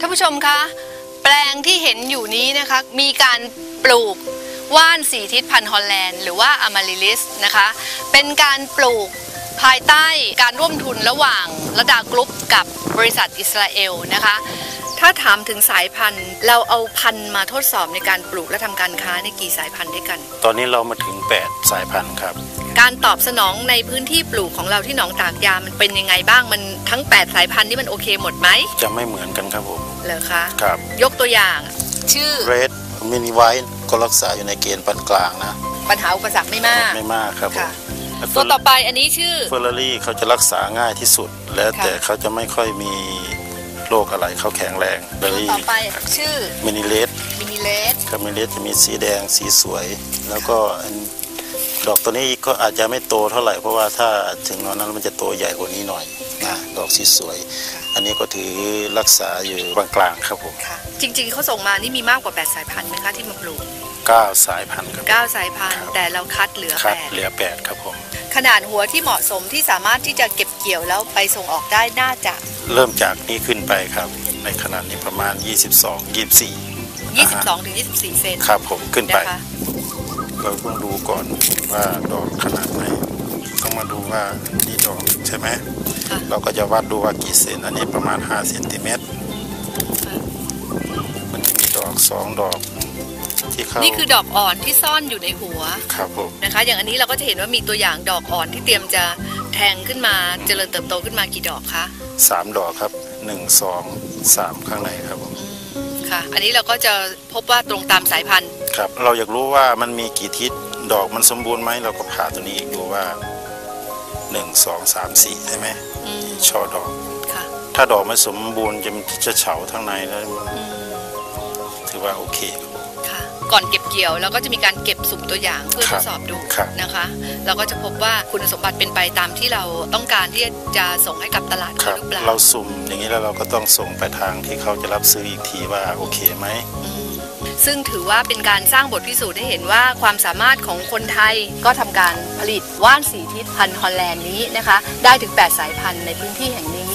ท่านผู้ชมคะแปลงที่เห็นอยู่นี้นะคะ มีการปลูกว่านสีทิศพันธุ์ฮอลแลนด์หรือว่าอมาริลิสนะคะ เป็นการปลูกภายใต้การร่วมทุนระหว่างระดากรุ๊ปกับบริษัทอิสราเอลนะคะ ถ้าถามถึงสายพันธุ์ เราเอาพันธุ์มาทดสอบในการปลูกและทำการค้าในกี่สายพันธุ์ด้วยกัน ตอนนี้เรามาถึง 8 สายพันธุ์ครับ การตอบสนองในพื้นที่ปลูกของเราที่หนองตากยามันเป็นยังไงบ้างมันทั้ง 8 สายพันธุ์นี่มันโอเคหมดไหมจะไม่เหมือนกันครับผม เหรอคะครับ ยกตัวอย่าง ชื่อเรดมินิไวท์ก็รักษาอยู่ในเกณฑ์ปานกลางนะ ปัญหาอุปสรรคไม่มาก ไม่มากครับผมค่ะ ตัวต่อไปอันนี้ชื่อ เฟอร์รารี่เขาจะรักษาง่ายที่สุด แล้วค่ะแต่เขาจะไม่ค่อยมีโรคอะไรเขาแข็งแรงเบอตัวรี่ต่อไปชื่อมินิเลสมินิเลสครับมินิเลสจะมีสีแดงสีสวย แล้วก็อัน ดอกตัวนี้ก็อาจจะไม่โตเท่าไหร่เพราะว่าถ้าถึงตอนนั้นมันจะโตใหญ่กว่านี้หน่อยนะดอกสีสวย อันนี้ก็ถือรักษาอยู่กลางๆครับผมค่ะ จริงๆเขาส่งมานี่มีมากกว่า 8 สายพันธุ์ไหมคะที่มาปลูกเก้าสายพันธุ์ครับ9สายพันธุ์ครับแต่เราคัดเหลือครับเหลือแปดครับผม8ขนาดหัวที่เหมาะสมที่สามารถที่จะเก็บเกี่ยวแล้วไปส่งออกได้น่าจะเริ่มจากนี้ขึ้นไปครับ ในขนาดนี้ประมาณ 22 24 22ถึง24 เซนครับผมขึ้นไปนะคะ เราต้องดูก่อนว่าดอกขนาดไหนต้องมาดูว่านี่ดอกใช่ไหมค่ะเราก็จะวัดดูว่ากี่เซนอันนี้ประมาณ5เซนติเมตรค่ะมันจะมีดอกสองดอกที่เข้านี่คือดอกอ่อนที่ซ่อนอยู่ในหัวครับผมนะคะ อย่างอันนี้เราก็จะเห็นว่ามีตัวอย่างดอกอ่อนที่เตรียมจะแทงขึ้นมาเจริญเติบโตขึ้นมากี่ดอกคะสามดอกครับหนึ่งสองสามข้างในครับผมอืมค่ะ อันนี้เราก็จะพบว่าตรงตามสายพันธุ์ ครับ เราอยากรู้ว่ามันมีกี่ทิศดอกมันสมบูรณ์ไหมเราก็ผ่าตัวนี้อีกดูว่าหนึ่งสองสามสี่ใช่ไหมอืมช่อดอกค่ะถ้าดอกไม่สมบูรณ์จะจะเฉาทั้งในแล้วมันอืมถือว่าโอเคค่ะก่อนเก็บเกี่ยวเราก็จะมีการเก็บสุ่มตัวอย่างเพื่อคทรับดสอบดูครับนะคะ เราก็จะพบว่าคุณสมบัติเป็นไปตามที่เราต้องการที่จะส่งให้กับตลาดครับหรือเปล่าเราสุ่มอย่างนี้แล้วเราก็ต้องส่งไปทางที่เขาจะรับซื้ออีกทีว่าโอเคไหมอืม ซึ่งถือว่าเป็นการสร้างบทพิสูจน์ให้เห็นว่าความสามารถของคนไทยก็ทำการผลิตว่านสีทิศพันธุ์ฮอลแลนด์นี้นะคะ ได้ถึง 8 สายพันธุ์ในพื้นที่แห่งนี้